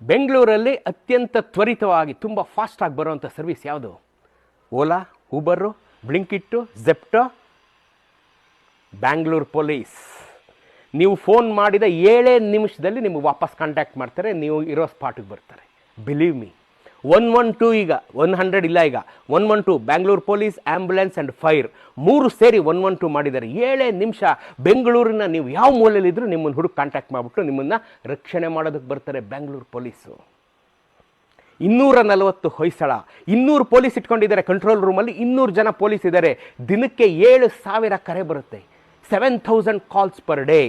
ಬೆಂಗಳೂರಲ್ಲಿ ಅತ್ಯಂತ ತ್ವರಿತವಾಗಿ, ತುಂಬ ಫಾಸ್ಟಾಗಿ ಬರುವಂಥ ಸರ್ವಿಸ್ ಯಾವುದು? ಓಲಾ ಊಬರು ಬ್ಲಿಂಕಿಟ್ಟು ಜೆಪ್ಟೋ ಬ್ಯಾಂಗ್ಳೂರು ಪೊಲೀಸ್ ನೀವು ಫೋನ್ ಮಾಡಿದ ಏಳೇ ನಿಮಿಷದಲ್ಲಿ ನಿಮಗೆ ವಾಪಸ್ ಕಾಂಟ್ಯಾಕ್ಟ್ ಮಾಡ್ತಾರೆ, ನೀವು ಇರೋ ಸ್ಪಾಟಿಗೆ ಬರ್ತಾರೆ. Believe me one one two ಈಗ ಒನ್ ಹಂಡ್ರೆಡ್ ಇಲ್ಲ ಈಗ. One one two Bangalore police ambulance and fire ಮೂರು ಸೇರಿ ಒನ್ ಒನ್ ಟು ಮಾಡಿದ್ದಾರೆ. ಏಳೇ ನಿಮಿಷ ಬೆಂಗಳೂರಿನ ನೀವು ಯಾವ ಮೂಲೆಯಲ್ಲಿದ್ದರೂ ನಿಮ್ಮನ್ನು ಹುಡುಗಿ ಕಾಂಟ್ಯಾಕ್ಟ್ ಮಾಡಿಬಿಟ್ಟು ನಿಮ್ಮನ್ನು ರಕ್ಷಣೆ ಮಾಡೋದಕ್ಕೆ ಬರ್ತಾರೆ ಬ್ಯಾಂಗ್ಳೂರ್ ಪೊಲೀಸು ಇನ್ನೂರ ನಲವತ್ತು ಹೊಯ್ಸಳ. ಇನ್ನೂರು ಪೊಲೀಸ್ ಇಟ್ಕೊಂಡಿದ್ದಾರೆ ಕಂಟ್ರೋಲ್ ರೂಮಲ್ಲಿ ಇನ್ನೂರು ಜನ ಪೊಲೀಸ್ ಇದ್ದಾರೆ. ದಿನಕ್ಕೆ ಏಳು ಸಾವಿರ ಕರೆ ಬರುತ್ತೆ. Seven thousand calls per day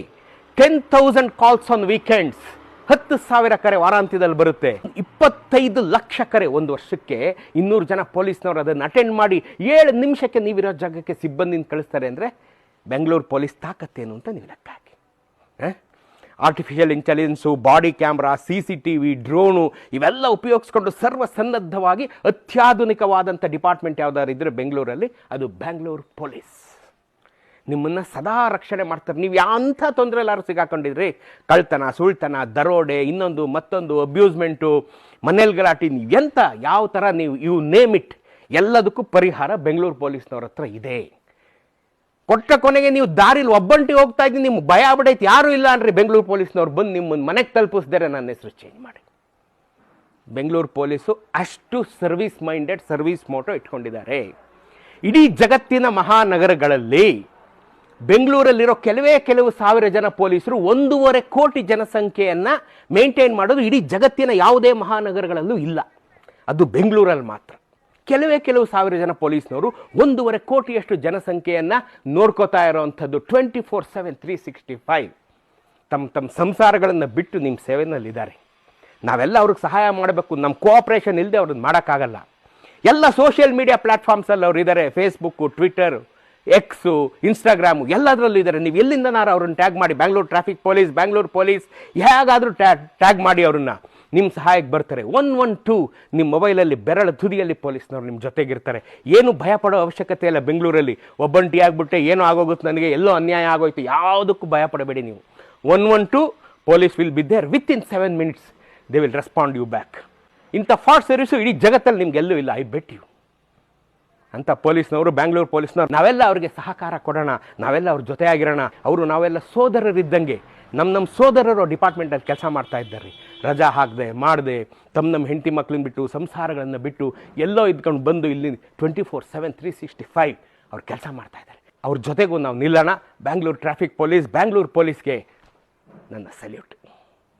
ten thousand calls on weekends ಹತ್ತು ಸಾವಿರ ಕರೆ ವಾರಾಂತ್ಯದಲ್ಲಿ ಬರುತ್ತೆ. ಇಪ್ಪತ್ತೈದು ಲಕ್ಷ ಕರೆ ಒಂದು ವರ್ಷಕ್ಕೆ ಇನ್ನೂರು ಜನ ಪೊಲೀಸ್ನವರು ಅದನ್ನು ಅಟೆಂಡ್ ಮಾಡಿ ಏಳು ನಿಮಿಷಕ್ಕೆ ನೀವಿರೋ ಜಾಗಕ್ಕೆ ಸಿಬ್ಬಂದಿನ ಕಳಿಸ್ತಾರೆ ಅಂದರೆ ಬೆಂಗಳೂರು ಪೊಲೀಸ್ ತಾಕತ್ತೇನು ಅಂತ ನೀವು ಲೆಕ್ಕ ಹಾಕಿ. Artificial intelligence body camera C C T V drone ಇವೆಲ್ಲ ಉಪಯೋಗಿಸ್ಕೊಂಡು ಸರ್ವಸನ್ನದ್ಧವಾಗಿ ಅತ್ಯಾಧುನಿಕವಾದಂಥ ಡಿಪಾರ್ಟ್ಮೆಂಟ್ ಯಾವ್ದಾದ್ರು ಇದ್ದರೆ ಬೆಂಗಳೂರಲ್ಲಿ, ಅದು ಬೆಂಗಳೂರು ಪೊಲೀಸ್. ನಿಮ್ಮನ್ನು ಸದಾ ರಕ್ಷಣೆ ಮಾಡ್ತಾರೆ. ನೀವು ಯಾಂಥ ತೊಂದರೆ ಎಲ್ಲರೂ ಸಿಗಾಕೊಂಡಿದ್ರಿ? ಕಳ್ತನ, ಸುಳ್ತನ, ದರೋಡೆ, ಇನ್ನೊಂದು, ಮತ್ತೊಂದು ಅಬ್ಯೂಸ್ಮೆಂಟು ಮನೇಲಿ ಗಲಾಟೆ ನೀವು ಎಂಥ, ಯಾವ ಥರ ನೀವು ಯು ನೇಮ್ ಇಟ್ ಎಲ್ಲದಕ್ಕೂ ಪರಿಹಾರ ಬೆಂಗಳೂರು ಪೊಲೀಸ್ನವ್ರ ಹತ್ರ ಇದೆ. ಕೊಟ್ಟ ಕೊನೆಗೆ ನೀವು ದಾರಿಲಿ ಒಬ್ಬಂಟಿ ಹೋಗ್ತಾ ಇದ್ದೀನಿ, ನಿಮ್ಗೆ ಭಯ ಆಗ್ಬಿಡೈತೆ ಯಾರೂ ಇಲ್ಲ ಅನ್ರಿ. ಬೆಂಗಳೂರು ಪೊಲೀಸ್ನವ್ರು ಬಂದು ನಿಮ್ಮನ್ನು ಮನೆಗೆ ತಲುಪಿಸ್ದಾರೆ ನನ್ನ ಹೆಸರು ಚೇಂಜ್ ಮಾಡಿ. ಬೆಂಗಳೂರು ಪೊಲೀಸು ಅಷ್ಟು ಸರ್ವಿಸ್ ಮೈಂಡೆಡ್ ಸರ್ವಿಸ್ ಮೋಟೋ ಇಟ್ಕೊಂಡಿದ್ದಾರೆ. ಇಡೀ ಜಗತ್ತಿನ ಮಹಾನಗರಗಳಲ್ಲಿ ಬೆಂಗಳೂರಲ್ಲಿರೋ ಕೆಲವೇ ಕೆಲವು ಸಾವಿರ ಜನ ಪೊಲೀಸರು ಒಂದೂವರೆ ಕೋಟಿ ಜನಸಂಖ್ಯೆಯನ್ನು ಮೇಂಟೈನ್ ಮಾಡೋದು ಇಡೀ ಜಗತ್ತಿನ ಯಾವುದೇ ಮಹಾನಗರಗಳಲ್ಲೂ ಇಲ್ಲ. ಅದು ಬೆಂಗಳೂರಲ್ಲಿ ಮಾತ್ರ. ಕೆಲವೇ ಕೆಲವು ಸಾವಿರ ಜನ ಪೊಲೀಸ್ನವರು ಒಂದೂವರೆ ಕೋಟಿಯಷ್ಟು ಜನಸಂಖ್ಯೆಯನ್ನು ನೋಡ್ಕೋತಾ ಇರೋವಂಥದ್ದು twenty four seven three sixty five ತಮ್ಮ ತಮ್ಮ ಸಂಸಾರಗಳನ್ನು ಬಿಟ್ಟು ನಿಮ್ಮ ಸೇವೆನಲ್ಲಿದ್ದಾರೆ. ನಾವೆಲ್ಲ ಅವ್ರಿಗೆ ಸಹಾಯ ಮಾಡಬೇಕು. ನಮ್ಮ ಕೋಆಪ್ರೇಷನ್ ಇಲ್ಲದೆ ಅವ್ರದ್ದು ಮಾಡೋಕ್ಕಾಗಲ್ಲ. ಎಲ್ಲ ಸೋಷಿಯಲ್ ಮೀಡಿಯಾ ಪ್ಲ್ಯಾಟ್ಫಾರ್ಮ್ಸಲ್ಲಿ ಅವರು ಇದ್ದಾರೆ ಫೇಸ್ಬುಕ್ಕು ಟ್ವಿಟ್ಟರು ಎಕ್ಸು ಇನ್ಸ್ಟಾಗ್ರಾಮು ಎಲ್ಲದರಲ್ಲೂ ಇದ್ದಾರೆ ನೀವು ಎಲ್ಲಿಂದನಾರು ಅವ್ರನ್ನ ಟ್ಯಾಗ್ ಮಾಡಿ Bangalore traffic police Bangalore police ಹೇಗಾದರೂ ಟ್ಯಾಗ್ ಟ್ಯಾಗ್ ಮಾಡಿ ಅವ್ರನ್ನ. ನಿಮ್ಮ ಸಹಾಯಕ್ಕೆ ಬರ್ತಾರೆ. ಒನ್ ಒನ್ ಟೂ ನಿಮ್ಮ ಮೊಬೈಲಲ್ಲಿ ಬೆರಳ ತುದಿಯಲ್ಲಿ ಪೊಲೀಸ್ನವ್ರು ನಿಮ್ಮ ಜೊತೆಗಿರ್ತಾರೆ. ಏನು ಭಯ ಪಡೋ ಅವಶ್ಯಕತೆ ಇಲ್ಲ ಬೆಂಗಳೂರಲ್ಲಿ. ಒಬ್ಬಂಟಿ ಆಗಿಬಿಟ್ಟೆ ಏನೋ ಆಗೋಗುತ್ತೆ ನನಗೆ, ಎಲ್ಲೋ ಅನ್ಯಾಯ ಆಗೋಯ್ತು. ಯಾವುದಕ್ಕೂ ಭಯ ಪಡಬೇಡಿ ನೀವು. One one two police will be there with in seven minutes they will respond you back ಇಂಥ ಫಾಸ್ಟ್ ಸರ್ವಿಸು ಇಡೀ ಜಗತ್ತಲ್ಲಿ ನಿಮ್ಗೆಲ್ಲೂ ಇಲ್ಲ ಐ ಬೆಟ್ ಯು ಅಂತ ಪೊಲೀಸ್ನವರು, ಬ್ಯಾಂಗ್ಳೂರು ಪೊಲೀಸ್ನವ್ರು ನಾವೆಲ್ಲ ಅವ್ರಿಗೆ ಸಹಕಾರ ಕೊಡೋಣ, ನಾವೆಲ್ಲ ಅವ್ರ ಜೊತೆಯಾಗಿರೋಣ. ಅವರು ನಾವೆಲ್ಲ ಸೋದರರಿದ್ದಂಗೆ ನಮ್ಮ ನಮ್ಮ ಸೋದರರು ಡಿಪಾರ್ಟ್ಮೆಂಟಲ್ಲಿ ಕೆಲಸ ಮಾಡ್ತಾ ಇದ್ದಾರೆ. ರಜಾ ಹಾಕದೆ, ಮಾಡಿದೆ ತಮ್ಮ ನಮ್ಮ ಹೆಂಡತಿ ಮಕ್ಕಳನ್ನ ಬಿಟ್ಟು, ಸಂಸಾರಗಳನ್ನು ಬಿಟ್ಟು, ಎಲ್ಲೋ ಇದ್ಕೊಂಡು ಬಂದು ಇಲ್ಲಿ twenty four seven three sixty five ಅವ್ರು ಕೆಲಸ ಮಾಡ್ತಾ ಇದ್ದಾರೆ. ಅವ್ರ ಜೊತೆಗೂ ನಾವು ನಿಲ್ಲೋಣ. ಬ್ಯಾಂಗ್ಳೂರು ಟ್ರಾಫಿಕ್ ಪೊಲೀಸ್, ಬ್ಯಾಂಗ್ಳೂರು ಪೊಲೀಸ್ಗೆ ನನ್ನ ಸಲ್ಯೂಟ್